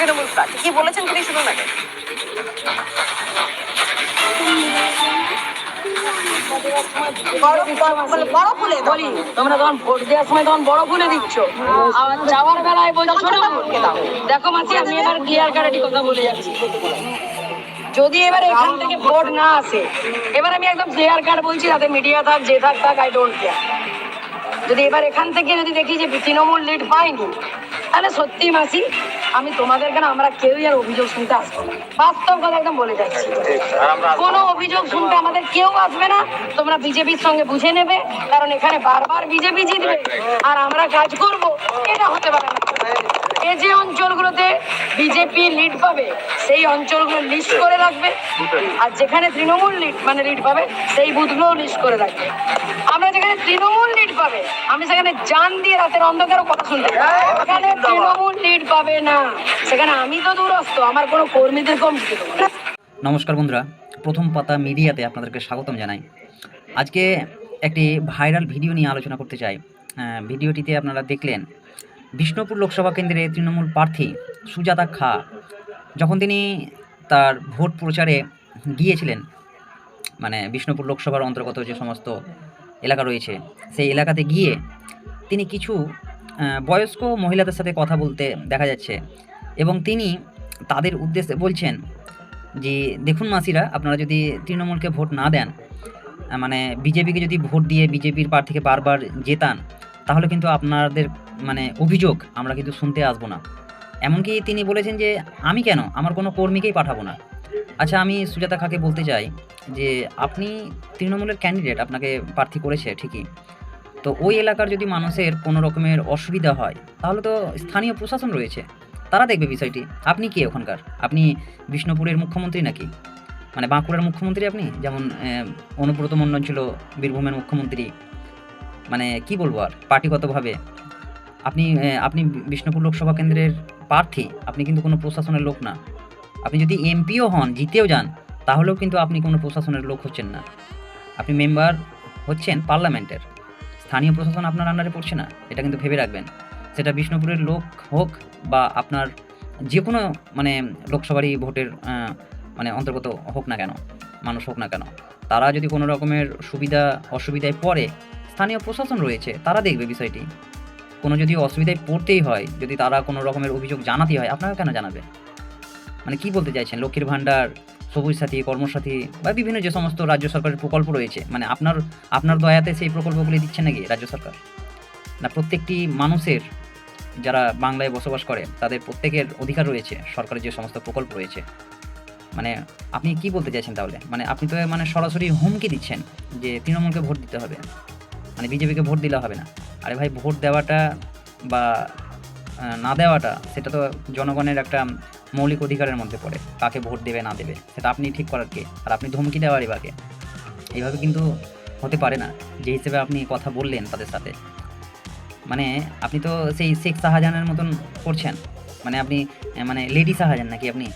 তৃণমূল প্রার্থী কি বলেছেন তিনি শুনুন আগে। বড় ফুলে বলি তোমরা তখন ভোট দেওয়ার সময় তখন বড় ফুলে দিচ্ছ। আর যাওয়ার বেলায় বলছো ছোট ফুলকে দাও। দেখো মাসি আমি এবার ক্লিয়ার কারেন্টি কথা বলে যাচ্ছি। যদি এবার এখান থেকে ভোট না আসে এবার আমি একদম ক্লিয়ার কার্ড বলছি যাতে মিডিয়া থাক যে থাক থাক আই ডোন্ট কেয়ার যদি এবার এখান থেকে যদি দেখি যে তৃণমূল লিড পাইনি তাহলে সত্যি মাসি আমি তোমাদের কেন আমরা কেউই আর অভিযোগ শুনতে আসব না। বাস্তব কথা একদম বলে যাচ্ছি। কোনো অভিযোগ শুনতে আমাদের কেউ আসবে না। তোমরা বিজেপির সঙ্গে বুঝে নেবে, কারণ এখানে বারবার বিজেপি জিতবে। আর আমরা কাজ করব, এটা হতে পারে না। এই যে অঞ্চলগুলোতে বিজেপি লিড পাবে, সেই অঞ্চলগুলো লিস্ট করে রাখবে। আর যেখানে তৃণমূল লিড মানে লিড পাবে, সেই বুথগুলো লিস্ট করে রাখবে। আমরা যেখানে তৃণমূল লিড পাবে, আমি সেখানে জান দিয়ে রাতের অন্ধকারও কথা শুনতে। সেখানে তৃণমূল লিড পাবে না। সেখানে আমি তো দূরস্থ আমার কোনো কর্মীদের কম। নমস্কার বন্ধুরা, প্রথম পাতা মিডিয়াতে আপনাদেরকে স্বাগতম জানাই। আজকে একটি ভাইরাল ভিডিও নিয়ে আলোচনা করতে চাই। ভিডিওটিতে আপনারা দেখলেন বিষ্ণুপুর লোকসভা কেন্দ্রে তৃণমূল প্রার্থী সুজাতা খা, যখন তিনি তার ভোট প্রচারে গিয়েছিলেন মানে বিষ্ণুপুর লোকসভার অন্তর্গত যে সমস্ত এলাকা রয়েছে, সেই এলাকাতে গিয়ে তিনি কিছু বয়স্ক মহিলাদের সাথে কথা বলতে দেখা যাচ্ছে এবং তিনি তাদের উদ্দেশ্যে বলছেন যে, দেখুন মাসিরা, আপনারা যদি তৃণমূলকে ভোট না দেন মানে বিজেপিকে যদি ভোট দিয়ে বিজেপির প্রার্থীকে বারবার জেতান, তাহলে কিন্তু আপনাদের মানে অভিযোগ আমরা কিন্তু শুনতে আসব না। এমনকি তিনি বলেছেন যে, আমি কেন? আমার কোনো কর্মীকেই পাঠাবো না। আচ্ছা আমি সুজাতা খাকে বলতে চাই যে, আপনি তৃণমূলের ক্যান্ডিডেট আপনাকে প্রার্থী করেছে, ঠিকই। তো ওই এলাকার যদি মানুষের কোনো রকমের অসুবিধা হয়, তাহলে তো স্থানীয় প্রশাসন রয়েছে। তারা দেখবে বিষয়টি। আপনি কি ওখানকার? আপনি বিষ্ণুপুরের মুখ্যমন্ত্রী নাকি? মানে বাঁকুড়ার মুখ্যমন্ত্রী আপনি? যেমন অনুব্রত মণ্ডল ছিল বীরভূমের মুখ্যমন্ত্রী। মানে কি বলব আর? পার্টিগতভাবে। আপনি আপনি বিষ্ণুপুর লোকসভা কেন্দ্রের প্রার্থী, আপনি কিন্তু কোনো প্রশাসনের লোক না। আপনি যদি এমপিও হন, জিতেও যান, তাহলেও কিন্তু আপনি কোনো প্রশাসনের লোক হচ্ছেন না। আপনি মেম্বার হচ্ছেন পার্লামেন্টের। স্থানীয় প্রশাসন আপনার আন্ডারে পড়ছে না, এটা কিন্তু ভেবে রাখবেন। সেটা বিষ্ণুপুরের লোক হোক বা আপনার যে কোনো মানে লোকসভারই ভোটের মানে অন্তর্গত হোক না কেন, মানুষ হোক না কেন, তারা যদি কোনো রকমের সুবিধা, অসুবিধায় পড়ে, স্থানীয় প্রশাসন রয়েছে, তারা দেখবে বিষয়টি। কোনো যদি অসুবিধায় পড়তেই হয়, যদি তারা কোনো রকমের অভিযোগ জানাতে হয়, আপনারা কেন জানাবে মানে কি বলতে চাইছেন? লক্ষ্মীর ভাণ্ডার, সবুজ সাথী, কর্মসাথী বা বিভিন্ন যে সমস্ত রাজ্য সরকারের প্রকল্প রয়েছে মানে আপনার আপনার দয়াতে সেই প্রকল্পগুলি দিচ্ছে নাকি রাজ্য সরকার? না, প্রত্যেকটি মানুষের যারা বাংলায় বসবাস করে তাদের প্রত্যেকের অধিকার রয়েছে, সরকারের যে সমস্ত প্রকল্প রয়েছে। মানে আপনি কি বলতে চাইছেন তাহলে? মানে আপনি তো মানে সরাসরি হুমকি দিচ্ছেন যে তৃণমূলকে ভোট দিতে হবে। মানে বিজেপিকে ভোট দিলে হবে না। আরে ভাই, ভোট দেওয়াটা বা না দেওয়াটা, সেটা তো জনগণের একটা মৌলিক অধিকারের মধ্যে পড়ে, কাকে ভোট দেবে, না দেবে, সেটা আপনি ঠিক করার কে, আর আপনি ধমকি দেওয়ারই বাকে এইভাবে কিন্তু হতে পারে না, যে হিসেবে আপনি কথা বললেন তাদের সাথে। মানে আপনি তো সেই শেখ শাহজাহানের মতন করছেন মানে আপনি মানে লেডি শাহজাহান নাকি আপনি?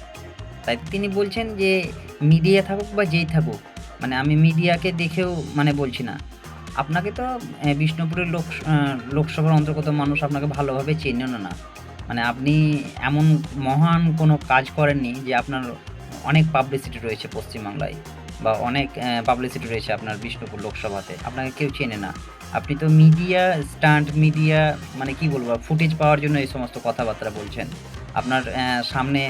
তাই তিনি বলছেন যে, মিডিয়া থাকুক বা যেই থাকুক মানে আমি মিডিয়াকে দেখেও মানে বলছি না। আপনাকে তো বিষ্ণুপুরের লোক লোকসভার অন্তর্গত মানুষ আপনাকে ভালোভাবে চেনেন না মানে আপনি এমন মহান কোনো কাজ করেননি যে আপনার অনেক পাবলিসিটি রয়েছে পশ্চিমবাংলায় বা অনেক পাবলিসিটি রয়েছে আপনার বিষ্ণুপুর লোকসভাতে। আপনাকে কেউ চেনে না। আপনি তো মিডিয়া স্টান্ট মিডিয়া মানে কি বলব ফুটেজ পাওয়ার জন্য এই সমস্ত কথাবার্তা বলছেন। আপনার সামনে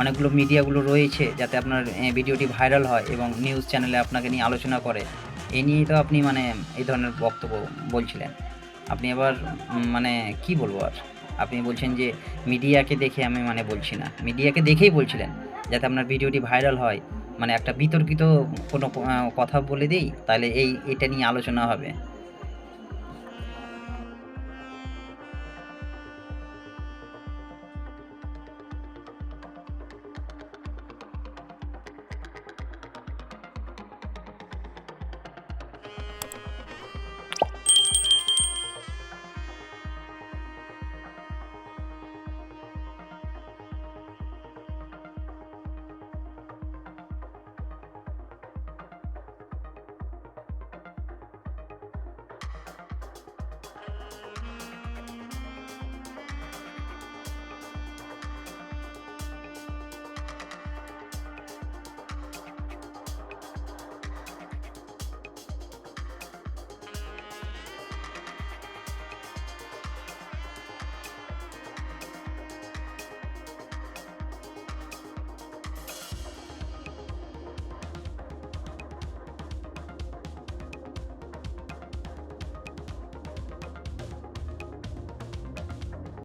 অনেকগুলো মিডিয়াগুলো রয়েছে যাতে আপনার ভিডিওটি ভাইরাল হয় এবং নিউজ চ্যানেলে আপনাকে নিয়ে আলোচনা করে। এই নিয়েই তো আপনি মানে এই ধরনের বক্তব্য বলছিলেন। আপনি আবার মানে কি বলব আর? আপনি বলছেন যে মিডিয়াকে দেখে আমি মানে বলছি না। মিডিয়াকে দেখেই বলছিলেন যাতে আপনার ভিডিওটি ভাইরাল হয়। মানে একটা বিতর্কিত কোনো কথা বলে দিই, তাহলে এই, এটা নিয়ে আলোচনা হবে।